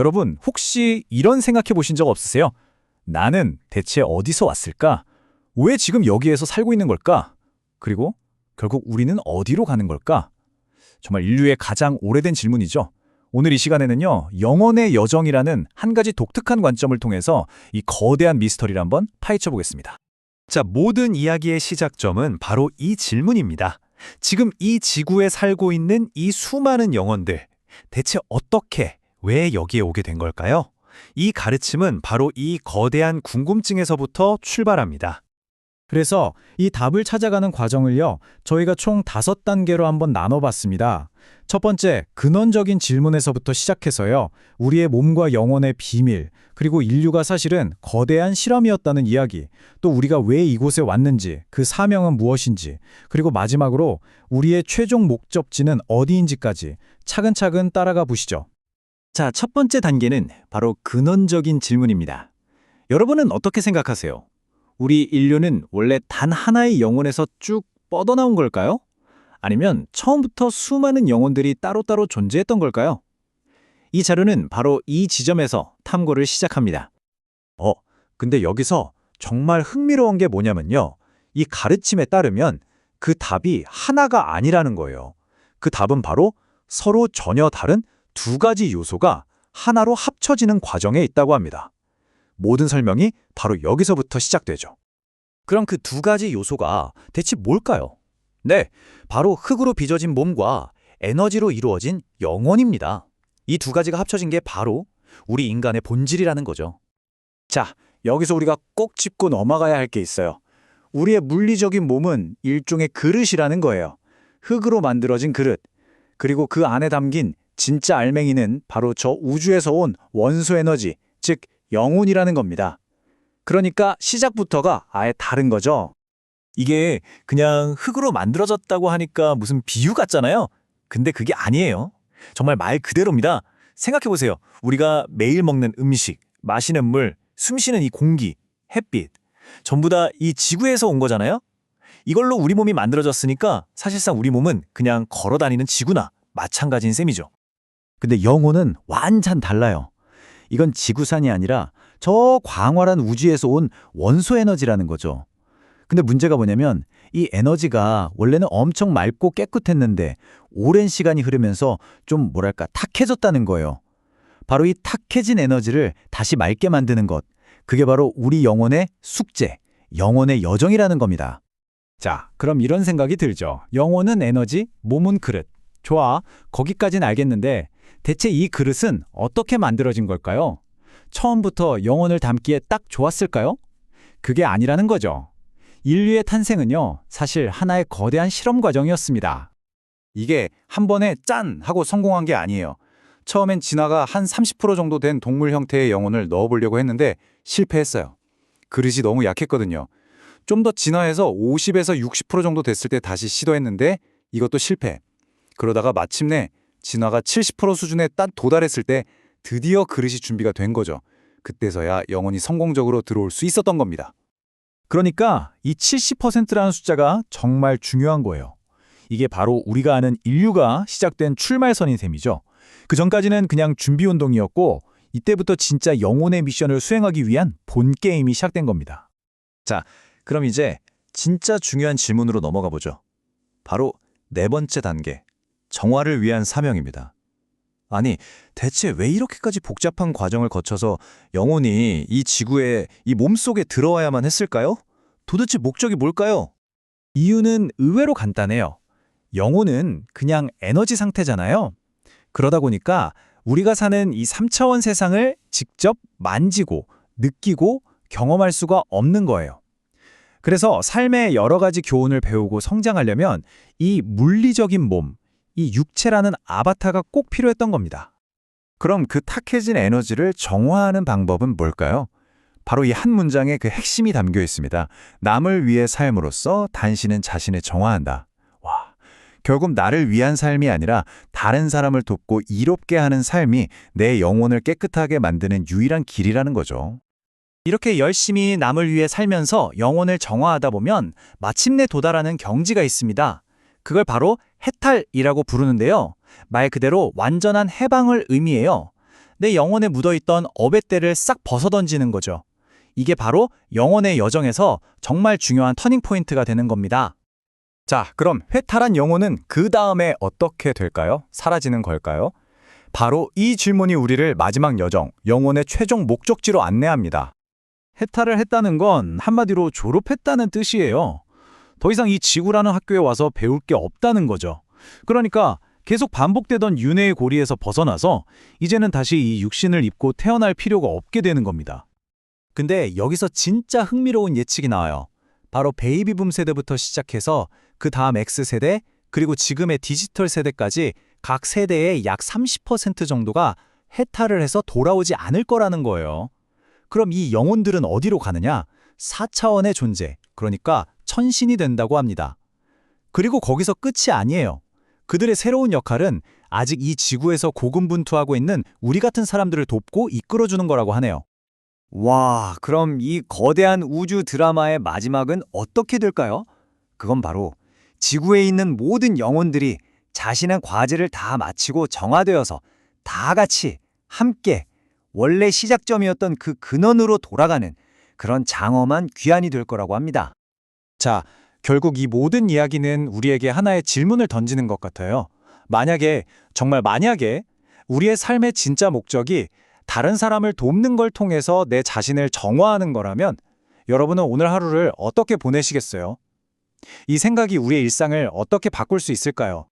여러분, 혹시 이런 생각해 보신 적 없으세요? 나는 대체 어디서 왔을까? 왜 지금 여기에서 살고 있는 걸까? 그리고 결국 우리는 어디로 가는 걸까? 정말 인류의 가장 오래된 질문이죠. 오늘 이 시간에는요, 영혼의 여정이라는 한 가지 독특한 관점을 통해서 이 거대한 미스터리를 한번 파헤쳐 보겠습니다. 자, 모든 이야기의 시작점은 바로 이 질문입니다. 지금 이 지구에 살고 있는 이 수많은 영혼들, 대체 어떻게, 왜 여기에 오게 된 걸까요? 이 가르침은 바로 이 거대한 궁금증에서부터 출발합니다. 그래서 이 답을 찾아가는 과정을요, 저희가 총 다섯 단계로 한번 나눠봤습니다. 첫 번째, 근원적인 질문에서부터 시작해서요, 우리의 몸과 영혼의 비밀, 그리고 인류가 사실은 거대한 실험이었다는 이야기, 또 우리가 왜 이곳에 왔는지, 그 사명은 무엇인지, 그리고 마지막으로 우리의 최종 목적지는 어디인지까지 차근차근 따라가 보시죠. 자, 첫 번째 단계는 바로 근원적인 질문입니다. 여러분은 어떻게 생각하세요? 우리 인류는 원래 단 하나의 영혼에서 쭉 뻗어나온 걸까요? 아니면 처음부터 수많은 영혼들이 따로따로 존재했던 걸까요? 이 자료는 바로 이 지점에서 탐구를 시작합니다. 어, 근데 여기서 정말 흥미로운 게 뭐냐면요. 이 가르침에 따르면 그 답이 하나가 아니라는 거예요. 그 답은 바로 서로 전혀 다른 두 가지 요소가 하나로 합쳐지는 과정에 있다고 합니다. 모든 설명이 바로 여기서부터 시작되죠. 그럼 그 두 가지 요소가 대체 뭘까요? 네, 바로 흙으로 빚어진 몸과 에너지로 이루어진 영혼입니다. 이 두 가지가 합쳐진 게 바로 우리 인간의 본질이라는 거죠. 자, 여기서 우리가 꼭 짚고 넘어가야 할 게 있어요. 우리의 물리적인 몸은 일종의 그릇이라는 거예요. 흙으로 만들어진 그릇. 그리고 그 안에 담긴 진짜 알맹이는 바로 저 우주에서 온 원소 에너지, 즉 영혼이라는 겁니다. 그러니까 시작부터가 아예 다른 거죠. 이게 그냥 흙으로 만들어졌다고 하니까 무슨 비유 같잖아요. 근데 그게 아니에요. 정말 말 그대로입니다. 생각해보세요. 우리가 매일 먹는 음식, 마시는 물, 숨쉬는 이 공기, 햇빛, 전부 다 이 지구에서 온 거잖아요? 이걸로 우리 몸이 만들어졌으니까 사실상 우리 몸은 그냥 걸어 다니는 지구나 마찬가지인 셈이죠. 근데 영혼은 완전 달라요. 이건 지구산이 아니라 저 광활한 우주에서 온 원소 에너지라는 거죠. 근데 문제가 뭐냐면 이 에너지가 원래는 엄청 맑고 깨끗했는데 오랜 시간이 흐르면서 좀 뭐랄까 탁해졌다는 거예요. 바로 이 탁해진 에너지를 다시 맑게 만드는 것. 그게 바로 우리 영혼의 숙제, 영혼의 여정이라는 겁니다. 자, 그럼 이런 생각이 들죠. 영혼은 에너지, 몸은 그릇. 좋아, 거기까진 알겠는데 대체 이 그릇은 어떻게 만들어진 걸까요? 처음부터 영혼을 담기에 딱 좋았을까요? 그게 아니라는 거죠. 인류의 탄생은요, 사실 하나의 거대한 실험 과정이었습니다. 이게 한 번에 짠! 하고 성공한 게 아니에요. 처음엔 진화가 한 30% 정도 된 동물 형태의 영혼을 넣어보려고 했는데 실패했어요. 그릇이 너무 약했거든요. 좀 더 진화해서 50에서 60% 정도 됐을 때 다시 시도했는데 이것도 실패. 그러다가 마침내 진화가 70% 수준에 딱 도달했을 때 드디어 그릇이 준비가 된 거죠. 그때서야 영혼이 성공적으로 들어올 수 있었던 겁니다. 그러니까 이 70%라는 숫자가 정말 중요한 거예요. 이게 바로 우리가 아는 인류가 시작된 출발선인 셈이죠. 그 전까지는 그냥 준비 운동이었고 이때부터 진짜 영혼의 미션을 수행하기 위한 본 게임이 시작된 겁니다. 자, 그럼 이제 진짜 중요한 질문으로 넘어가 보죠. 바로 네 번째 단계, 정화를 위한 사명입니다. 아니, 대체 왜 이렇게까지 복잡한 과정을 거쳐서 영혼이 이 지구에 이 몸속에 들어와야만 했을까요? 도대체 목적이 뭘까요? 이유는 의외로 간단해요. 영혼은 그냥 에너지 상태잖아요. 그러다 보니까 우리가 사는 이 3차원 세상을 직접 만지고 느끼고 경험할 수가 없는 거예요. 그래서 삶의 여러 가지 교훈을 배우고 성장하려면 이 물리적인 몸, 이 육체라는 아바타가 꼭 필요했던 겁니다. 그럼 그 탁해진 에너지를 정화하는 방법은 뭘까요? 바로 이 한 문장에 그 핵심이 담겨 있습니다. 남을 위해 삶으로써 당신은 자신을 정화한다. 와, 결국 나를 위한 삶이 아니라 다른 사람을 돕고 이롭게 하는 삶이 내 영혼을 깨끗하게 만드는 유일한 길이라는 거죠. 이렇게 열심히 남을 위해 살면서 영혼을 정화하다 보면 마침내 도달하는 경지가 있습니다. 그걸 바로 해탈이라고 부르는데요. 말 그대로 완전한 해방을 의미해요. 내 영혼에 묻어있던 어뱃대를 싹 벗어던지는 거죠. 이게 바로 영혼의 여정에서 정말 중요한 터닝포인트가 되는 겁니다. 자, 그럼 회탈한 영혼은 그 다음에 어떻게 될까요? 사라지는 걸까요? 바로 이 질문이 우리를 마지막 여정, 영혼의 최종 목적지로 안내합니다. 해탈을 했다는 건 한마디로 졸업했다는 뜻이에요. 더 이상 이 지구라는 학교에 와서 배울 게 없다는 거죠. 그러니까 계속 반복되던 윤회의 고리에서 벗어나서 이제는 다시 이 육신을 입고 태어날 필요가 없게 되는 겁니다. 근데 여기서 진짜 흥미로운 예측이 나와요. 바로 베이비붐 세대부터 시작해서 그 다음 X세대, 그리고 지금의 디지털 세대까지 각 세대의 약 30% 정도가 해탈을 해서 돌아오지 않을 거라는 거예요. 그럼 이 영혼들은 어디로 가느냐? 4차원의 존재, 그러니까 천신이 된다고 합니다. 그리고 거기서 끝이 아니에요. 그들의 새로운 역할은 아직 이 지구에서 고군분투하고 있는 우리 같은 사람들을 돕고 이끌어주는 거라고 하네요. 와, 그럼 이 거대한 우주 드라마의 마지막은 어떻게 될까요? 그건 바로 지구에 있는 모든 영혼들이 자신의 과제를 다 마치고 정화되어서 다 같이 함께 원래 시작점이었던 그 근원으로 돌아가는 그런 장엄한 귀환이 될 거라고 합니다. 자, 결국 이 모든 이야기는 우리에게 하나의 질문을 던지는 것 같아요. 만약에, 정말 만약에 우리의 삶의 진짜 목적이 다른 사람을 돕는 걸 통해서 내 자신을 정화하는 거라면 여러분은 오늘 하루를 어떻게 보내시겠어요? 이 생각이 우리의 일상을 어떻게 바꿀 수 있을까요?